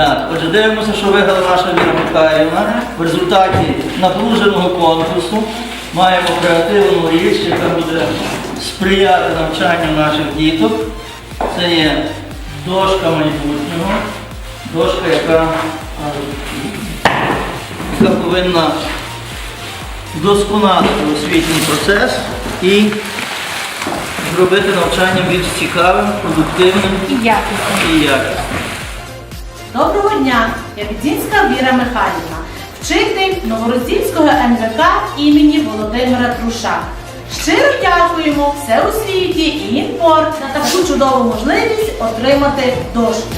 Отже, дивимося, що виграла наша Віра Михайлівна. В результаті напруженого конкурсу маємо креативну річ, яка буде сприяти навчанню наших діток. Це є дошка майбутнього, дошка, яка, яка повинна вдосконалити освітній процес і зробити навчання більш цікавим, продуктивним і якісним. Доброго дня! Я Відзінська Віра Михайлівна, вчитель Новороздільського НВК імені Володимира Труша. Щиро дякуємо все у світі і інпорт за таку чудову можливість отримати дошку.